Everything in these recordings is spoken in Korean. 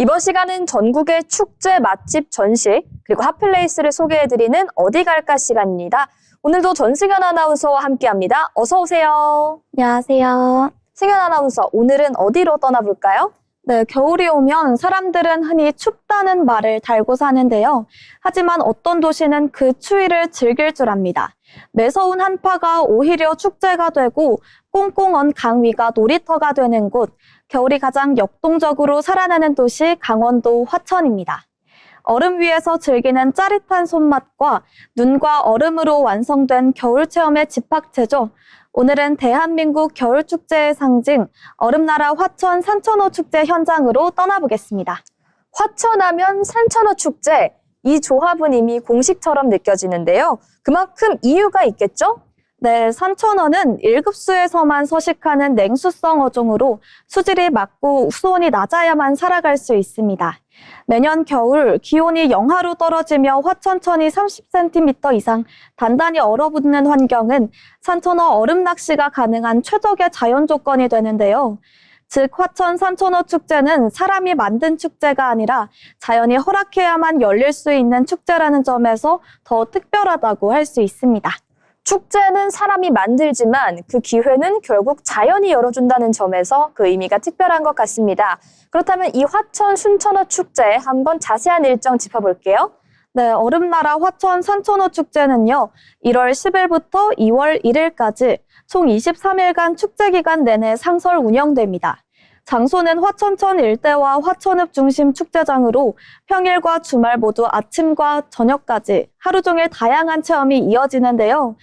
이번 시간은 전국의 축제 맛집 전시 그리고 핫플레이스를 소개해드리는 어디 갈까 시간입니다. 오늘도 전승현 아나운서와 함께합니다. 어서 오세요. 안녕하세요. 승현 아나운서 오늘은 어디로 떠나볼까요? 네, 겨울이 오면 사람들은 흔히 춥다는 말을 달고 사는데요. 하지만 어떤 도시는 그 추위를 즐길 줄 압니다. 매서운 한파가 오히려 축제가 되고 꽁꽁 언 강위가 놀이터가 되는 곳, 겨울이 가장 역동적으로 살아나는 도시 강원도 화천입니다. 얼음 위에서 즐기는 짜릿한 손맛과 눈과 얼음으로 완성된 겨울 체험의 집합체죠. 오늘은 대한민국 겨울 축제의 상징 얼음나라 화천 산천어 축제 현장으로 떠나보겠습니다. 화천하면 산천어 축제. 이 조합은 이미 공식처럼 느껴지는데요. 그만큼 이유가 있겠죠? 네, 산천어는 1급수에서만 서식하는 냉수성 어종으로 수질이 맑고 수온이 낮아야만 살아갈 수 있습니다. 매년 겨울 기온이 영하로 떨어지며 화천천이 30cm 이상 단단히 얼어붙는 환경은 산천어 얼음 낚시가 가능한 최적의 자연 조건이 되는데요. 즉 화천 산천어 축제는 사람이 만든 축제가 아니라 자연이 허락해야만 열릴 수 있는 축제라는 점에서 더 특별하다고 할 수 있습니다. 축제는 사람이 만들지만 그 기회는 결국 자연이 열어준다는 점에서 그 의미가 특별한 것 같습니다. 그렇다면 이 화천 순천어 축제 한번 자세한 일정 짚어볼게요. 네, 얼음나라 화천 산천어 축제는요, 1월 10일부터 2월 1일까지 총 23일간 축제 기간 내내 상설 운영됩니다. 장소는 화천천 일대와 화천읍 중심 축제장으로 평일과 주말 모두 아침과 저녁까지 하루 종일 다양한 체험이 이어지는데요.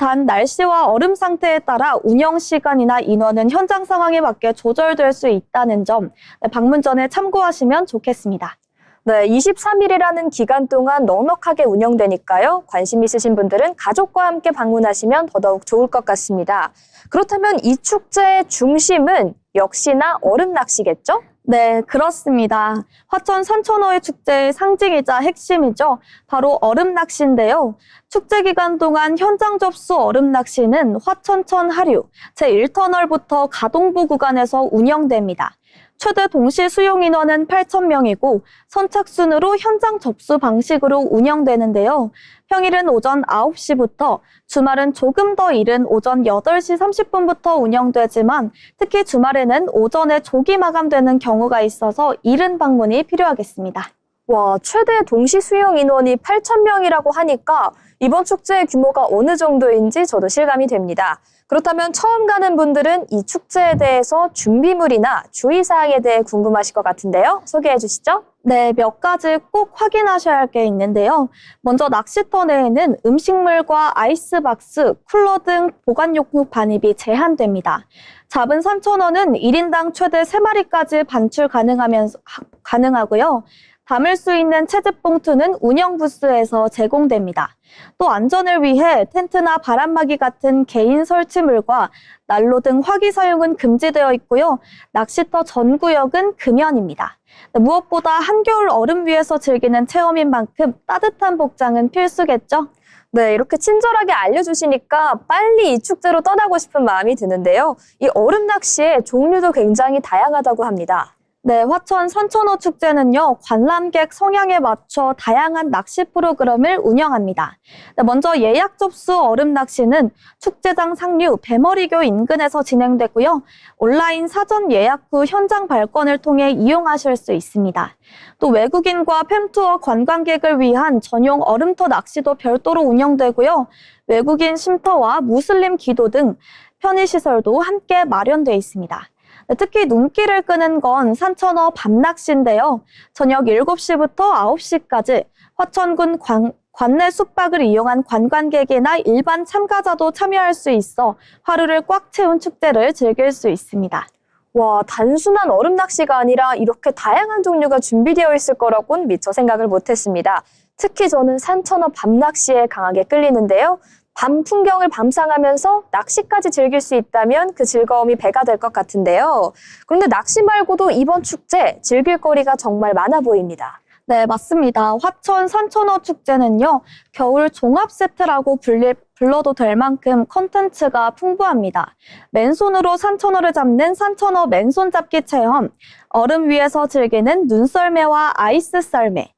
단 날씨와 얼음 상태에 따라 운영 시간이나 인원은 현장 상황에 맞게 조절될 수 있다는 점 방문 전에 참고하시면 좋겠습니다. 네, 23일이라는 기간 동안 넉넉하게 운영되니까요. 관심 있으신 분들은 가족과 함께 방문하시면 더더욱 좋을 것 같습니다. 그렇다면 이 축제의 중심은 역시나 얼음 낚시겠죠? 네, 그렇습니다. 화천 산천어의 축제의 상징이자 핵심이죠. 바로 얼음 낚시인데요. 축제 기간 동안 현장 접수 얼음 낚시는 화천천 하류 제1터널부터 가동부 구간에서 운영됩니다. 최대 동시 수용 인원은 8,000명이고 선착순으로 현장 접수 방식으로 운영되는데요. 평일은 오전 9시부터 주말은 조금 더 이른 오전 8시 30분부터 운영되지만 특히 주말에는 오전에 조기 마감되는 경우가 있어서 이른 방문이 필요하겠습니다. 와, 최대 동시 수용 인원이 8,000명이라고 하니까 이번 축제의 규모가 어느 정도인지 저도 실감이 됩니다. 그렇다면 처음 가는 분들은 이 축제에 대해서 준비물이나 주의사항에 대해 궁금하실 것 같은데요. 소개해 주시죠. 네, 몇 가지 꼭 확인하셔야 할 게 있는데요. 먼저 낚시터 내에는 음식물과 아이스박스, 쿨러 등 보관용품 반입이 제한됩니다. 잡은 산천어는 1인당 최대 3마리까지 반출 가능하면서, 하- 가능하고요. 담을 수 있는 채즙 봉투는 운영 부스에서 제공됩니다. 또 안전을 위해 텐트나 바람막이 같은 개인 설치물과 난로 등 화기 사용은 금지되어 있고요. 낚시터 전 구역은 금연입니다. 네, 무엇보다 한겨울 얼음 위에서 즐기는 체험인 만큼 따뜻한 복장은 필수겠죠? 네, 이렇게 친절하게 알려주시니까 빨리 이 축제로 떠나고 싶은 마음이 드는데요. 이 얼음 낚시의 종류도 굉장히 다양하다고 합니다. 네, 화천 산천어 축제는요, 관람객 성향에 맞춰 다양한 낚시 프로그램을 운영합니다. 네, 먼저 예약 접수 얼음 낚시는 축제장 상류 배머리교 인근에서 진행되고요. 온라인 사전 예약 후 현장 발권을 통해 이용하실 수 있습니다. 또 외국인과 팸투어 관광객을 위한 전용 얼음터 낚시도 별도로 운영되고요. 외국인 쉼터와 무슬림 기도 등 편의시설도 함께 마련되어 있습니다. 네, 특히 눈길을 끄는 건 산천어 밤낚시인데요. 저녁 7시부터 9시까지 화천군 관, 관내 숙박을 이용한 관광객이나 일반 참가자도 참여할 수 있어 하루를 꽉 채운 축제를 즐길 수 있습니다. 와, 단순한 얼음 낚시가 아니라 이렇게 다양한 종류가 준비되어 있을 거라고는 미처 생각을 못했습니다. 특히 저는 산천어 밤낚시에 강하게 끌리는데요. 밤 풍경을 감상하면서 낚시까지 즐길 수 있다면 그 즐거움이 배가 될 것 같은데요. 그런데 낚시 말고도 이번 축제 즐길 거리가 정말 많아 보입니다. 네, 맞습니다. 화천 산천어 축제는요, 겨울 종합 세트라고 불리, 불러도 될 만큼 컨텐츠가 풍부합니다. 맨손으로 산천어를 잡는 산천어 맨손 잡기 체험, 얼음 위에서 즐기는 눈썰매와 아이스 썰매,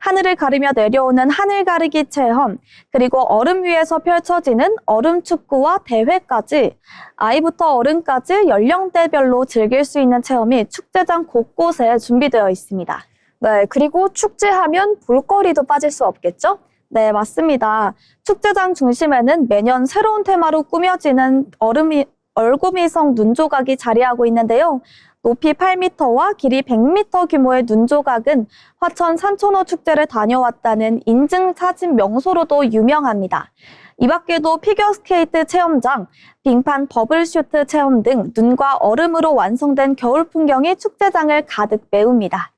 하늘을 가르며 내려오는 하늘 가르기 체험, 그리고 얼음 위에서 펼쳐지는 얼음 축구와 대회까지 아이부터 어른까지 연령대별로 즐길 수 있는 체험이 축제장 곳곳에 준비되어 있습니다. 네, 그리고 축제하면 볼거리도 빠질 수 없겠죠? 네, 맞습니다. 축제장 중심에는 매년 새로운 테마로 꾸며지는 얼음이, 얼구미성 눈조각이 자리하고 있는데요. 높이 8m와 길이 100m 규모의 눈 조각은 화천 산천어 축제를 다녀왔다는 인증 사진 명소로도 유명합니다. 이 밖에도 피겨스케이트 체험장, 빙판 버블슈트 체험 등 눈과 얼음으로 완성된 겨울 풍경이 축제장을 가득 메웁니다.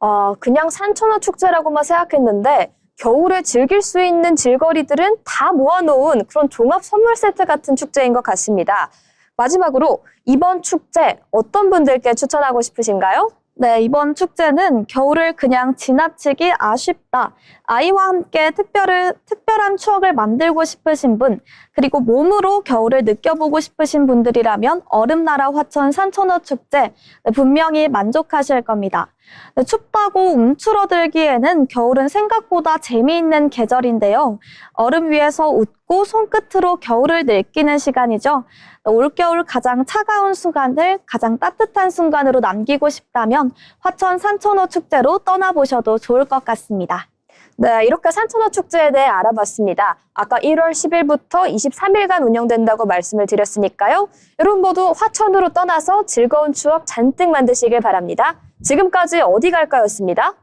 아, 그냥 산천어 축제라고만 생각했는데 겨울에 즐길 수 있는 질거리들은 다 모아놓은 그런 종합 선물 세트 같은 축제인 것 같습니다. 마지막으로 이번 축제 어떤 분들께 추천하고 싶으신가요? 네, 이번 축제는 겨울을 그냥 지나치기 아쉽다. 아이와 함께 특별을, 특별한 추억을 만들고 싶으신 분, 그리고 몸으로 겨울을 느껴보고 싶으신 분들이라면 얼음나라 화천 산천어 축제 네, 분명히 만족하실 겁니다. 네, 춥다고 움츠러들기에는 겨울은 생각보다 재미있는 계절인데요. 얼음 위에서 웃고 손끝으로 겨울을 느끼는 시간이죠. 올겨울 가장 차가운 순간을 가장 따뜻한 순간으로 남기고 싶다면 화천 산천어 축제로 떠나보셔도 좋을 것 같습니다. 네, 이렇게 산천어 축제에 대해 알아봤습니다. 아까 1월 10일부터 23일간 운영된다고 말씀을 드렸으니까요. 여러분 모두 화천으로 떠나서 즐거운 추억 잔뜩 만드시길 바랍니다. 지금까지 어디 갈까였습니다.